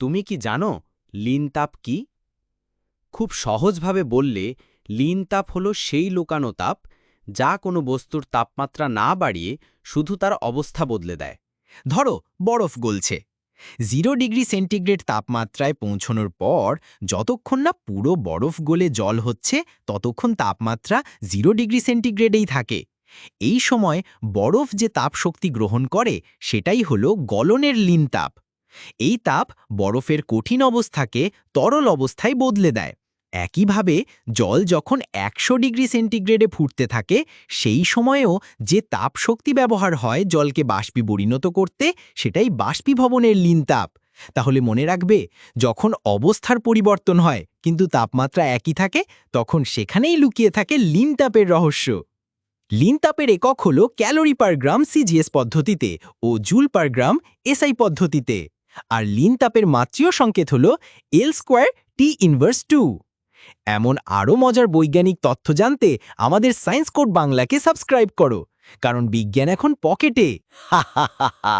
তুমি কি জানো লিন তাপ কি? খুব সহজভাবে বললে লিন তাপ হলো সেই লোকানো তাপ যা কোনো বস্তুর তাপমাত্রা না বাড়িয়ে শুধু তার অবস্থা বদলে দেয়। ধরো, বরফ গলছে। জিরো ডিগ্রি সেন্টিগ্রেড তাপমাত্রায় পৌঁছনোর পর যতক্ষণ না পুরো বরফ গলে জল হচ্ছে, ততক্ষণ তাপমাত্রা জিরো ডিগ্রি সেন্টিগ্রেডেই থাকে। এই সময় বরফ যে তাপ শক্তি গ্রহণ করে, সেটাই হলো গলনের লিন তাপ এই তাপ বরফের কঠিন অবস্থাকে তরল অবস্থায় বদলে দেয়। একইভাবে জল যখন একশো ডিগ্রি সেন্টিগ্রেডে ফুটতে থাকে, সেই সময়েও যে তাপ শক্তি ব্যবহার হয় জলকে বাষ্পী পরিণত করতে, সেটাই বাষ্পীভবনের লিন তাপ। তাহলে মনে রাখবে, যখন অবস্থার পরিবর্তন হয় কিন্তু তাপমাত্রা একই থাকে, তখন সেখানেই লুকিয়ে থাকে লিন তাপের রহস্য। লিন তাপের একক হল ক্যালোরি পার গ্রাম সিজিএস পদ্ধতিতে ও জুল পার গ্রাম এসআই পদ্ধতিতে। আর লিন তাপের মাত্রীয় সংকেত হল L square T inverse two. এমন আরও মজার বৈজ্ঞানিক তথ্য জানতে আমাদের সায়েন্স কোড বাংলাকে সাবস্ক্রাইব করো, কারণ বিজ্ঞান এখন পকেটে। হা হা হা।